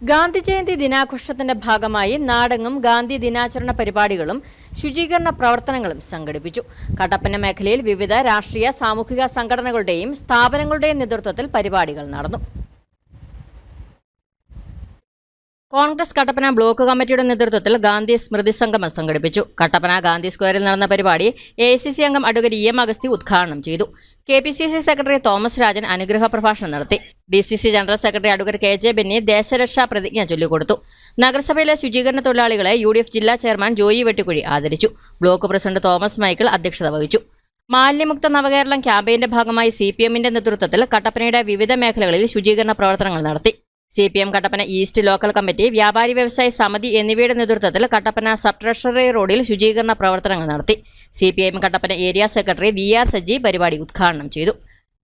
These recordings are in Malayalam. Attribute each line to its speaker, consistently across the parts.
Speaker 1: ഗാന്ധി ജയന്തി ദിനാഘോഷത്തിന്റെ ഭാഗമായി നാടെങ്ങും ഗാന്ധി ദിനാചരണ പരിപാടികളും ശുചീകരണ പ്രവർത്തനങ്ങളും സംഘടിപ്പിച്ചു. കട്ടപ്പന മേഖലയിൽ വിവിധ രാഷ്ട്രീയ സാമൂഹിക സംഘടനകളുടെയും സ്ഥാപനങ്ങളുടെയും നേതൃത്വത്തിൽ പരിപാടികൾ നടന്നു. കോൺഗ്രസ് കട്ടപ്പന ബ്ലോക്ക് കമ്മിറ്റിയുടെ നേതൃത്വത്തിൽ ഗാന്ധി സ്മൃതി സംഗമം സംഘടിപ്പിച്ചു. കട്ടപ്പന ഗാന്ധി സ്ക്വയറിൽ നടന്ന പരിപാടി എ അംഗം അഡ്വക്കേറ്റ് ഇ എം അഗസ്തി ഉദ്ഘാടനം ചെയ്തു. K P C C secretary Thomas Rajan അനുഗ്രഹ പ്രഭാഷണം നടത്തി. D C C general secretary advocate K J Benny ദേശരക്ഷാ പ്രതിജ്ഞ ചൊല്ലിക്കൊടുത്തു. നഗരസഭയിലെ ശുചീകരണ തൊഴിലാളികളെ യു ഡി എഫ് ജില്ലാ ചെയർമാൻ ജോയി വെട്ടിക്കുഴി ആദരിച്ചു. ബ്ലോക്ക് പ്രസിഡന്റ് തോമസ് മൈക്കിൾ അധ്യക്ഷത വഹിച്ചു. മാലിന്യമുക്ത നവകേരളം ക്യാമ്പയിന്റെ ഭാഗമായി സി പി എമ്മിന്റെ നേതൃത്വത്തിൽ കട്ടപ്പനയുടെ വിവിധ മേഖലകളിൽ ശുചീകരണ പ്രവർത്തനങ്ങൾ നടത്തി. C P M Kattappana east local committee വ്യാപാരി വ്യവസായ സമിതി എന്നിവയുടെ നേതൃത്വത്തിൽ കട്ടപ്പന സബ് ട്രഷറി റോഡിൽ ശുചീകരണ പ്രവർത്തനങ്ങൾ നടത്തി. C P M Kattappana area secretary V R Saji പരിപാടി ഉദ്ഘാടനം ചെയ്തു.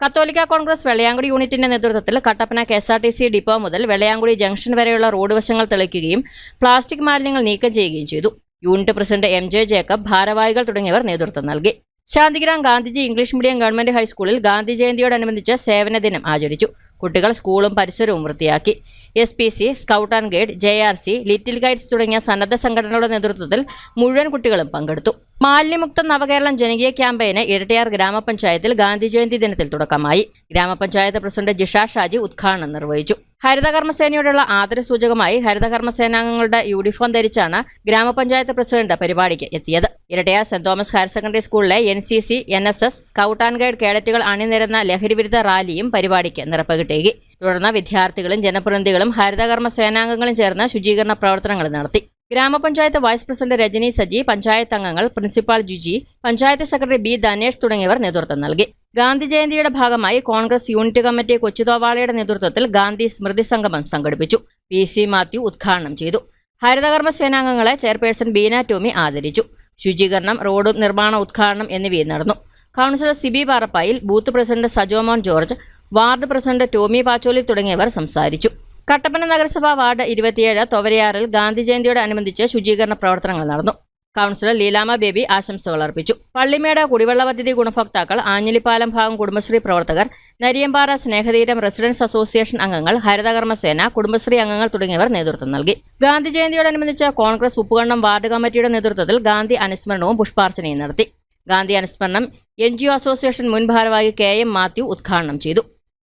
Speaker 1: കത്തോലിക്ക കോൺഗ്രസ് വെള്ളയാങ്കുടി യൂണിറ്റിന്റെ നേതൃത്വത്തിൽ Kattappana K S R T C depot മുതൽ വെള്ളയാങ്കുടി ജംഗ്ഷൻ വരെയുള്ള റോഡ് വശങ്ങൾ തെളിക്കുകയും പ്ലാസ്റ്റിക് മാലിന്യങ്ങൾ നീക്കം ചെയ്യുകയും ചെയ്തു. Unit president M J Jacob ഭാരവാഹികൾ തുടങ്ങിയവർ നേതൃത്വം നൽകി. Shantigram Gandhiji English medium government ഹൈസ്കൂളിൽ ഗാന്ധി ജയന്തിയോടനുബന്ധിച്ച് സേവന ദിനം ആചരിച്ചു. കുട്ടികൾ സ്കൂളും പരിസരവും വൃത്തിയാക്കി. S P C scout and guide J R C little guides തുടങ്ങിയ സന്നദ്ധ സംഘടനകളുടെ നേതൃത്വത്തിൽ മുഴുവൻ കുട്ടികളും പങ്കെടുത്തു. മാലിന്യമുക്ത നവകേരളം ജനകീയ ക്യാമ്പയിന് ഇരട്ടിയാർ ഗ്രാമപഞ്ചായത്തിൽ ഗാന്ധി ജയന്തി ദിനത്തിൽ തുടക്കമായി. ഗ്രാമപഞ്ചായത്ത് പ്രസിഡന്റ് ജിഷ ഷാജി ഉദ്ഘാടനം നിർവഹിച്ചു. ഹരിതകർമ്മസേനയോടുള്ള ആദരസൂചകമായി ഹരിതകർമ്മസേനാംഗങ്ങളുടെ യൂണിഫോം ധരിച്ചാണ് ഗ്രാമപഞ്ചായത്ത് പ്രസിഡന്റ് പരിപാടിക്ക് എത്തിയത്. Erattayar Saint Thomas higher secondary സ്കൂളിലെ N C C N S S scout and guide കേഡറ്റുകൾ അണിനിരന്ന ലഹരിവിരുദ്ധ റാലിയും പരിപാടിക്ക് നിറപ്പകിട്ടേകി തുടർന്ന് വിദ്യാർത്ഥികളും ജനപ്രതിനിധികളും ഹരിതകർമ്മ സേനാംഗങ്ങളും ചേർന്ന് ശുചീകരണ പ്രവർത്തനങ്ങൾ നടത്തി. ഗ്രാമപഞ്ചായത്ത് വൈസ് പ്രസിഡന്റ് രജനി സജി പഞ്ചായത്ത് അംഗങ്ങൾ principal Juji panchayat secretary B Dhanesh തുടങ്ങിയവർ നേതൃത്വം നൽകി. ഗാന്ധി ജയന്തിയുടെ ഭാഗമായി കോൺഗ്രസ് യൂണിറ്റ് കമ്മിറ്റി കൊച്ചുതോവാളയുടെ നേതൃത്വത്തിൽ ഗാന്ധി സ്മൃതി സംഗമം സംഘടിപ്പിച്ചു. പി സി മാത്യു ഉദ്ഘാടനം ചെയ്തു. ഹരിതകർമ്മ സേനാംഗങ്ങളെ ചെയർപേഴ്സൺ ബീന ടോമി ആദരിച്ചു. ശുചീകരണം റോഡ് നിർമ്മാണ ഉദ്ഘാടനം എന്നിവയും നടന്നു. Councillor Siby Parappayil booth president Sajomon George ward president Tommy Pacholi തുടങ്ങിയവർ സംസാരിച്ചു. കട്ടപ്പന നഗരസഭാ വാർഡ് ഇരുപത്തിയേഴ് തൊവരയാറിൽ ഗാന്ധി ജയന്തിയോടനുബന്ധിച്ച് ശുചീകരണ പ്രവർത്തനങ്ങൾ നടന്നു. കൗൺസിലർ ലീലാമ ബേബി ആശംസകൾ അർപ്പിച്ചു. പള്ളിമേട് കുടിവെള്ള പദ്ധതി ഗുണഭോക്താക്കൾ ആഞ്ഞിലിപ്പാലം ഭാഗം കുടുംബശ്രീ പ്രവർത്തകർ നരിയമ്പാറ സ്നേഹതീരം റെസിഡൻസ് അസോസിയേഷൻ അംഗങ്ങൾ ഹരിതകർമ്മസേന കുടുംബശ്രീ അംഗങ്ങൾ തുടങ്ങിയവർ നേതൃത്വം നൽകി. ഗാന്ധി ജയന്തിയോടനുബന്ധിച്ച് കോൺഗ്രസ് ഉപ്പുകണ്ണം വാർഡ് കമ്മിറ്റിയുടെ നേതൃത്വത്തിൽ ഗാന്ധി അനുസ്മരണവും പുഷ്പാർച്ചനയും നടത്തി. ഗാന്ധി അനുസ്മരണം എൻ അസോസിയേഷൻ മുൻ ഭാരവാഹി കെ എം മാത്യു ഉദ്ഘാടനം ചെയ്തു.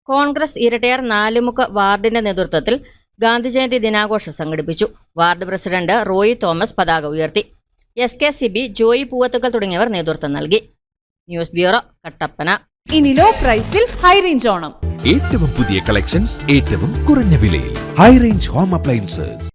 Speaker 1: കോൺഗ്രസ് ഇരട്ടയാർ നാലുമുഖ വാർഡിന്റെ നേതൃത്വത്തിൽ ഗാന്ധിജയന്തി ദിനാഘോഷം സംഘടിപ്പിച്ചു. വാർഡ് പ്രസിഡന്റ് റോയി തോമസ് പതാക ഉയർത്തി. S K Siby Joy Poovathukkal തുടങ്ങിയവർ നേതൃത്വം നൽകി. News bureau Kattappana.
Speaker 2: ഇനി ലോ പ്രൈസിൽ ഹൈ റേഞ്ച് ഓണം.
Speaker 3: ഏറ്റവും പുതിയ കളക്ഷൻസ് ഏറ്റവും കുറഞ്ഞ വിലയിൽ. High range home appliances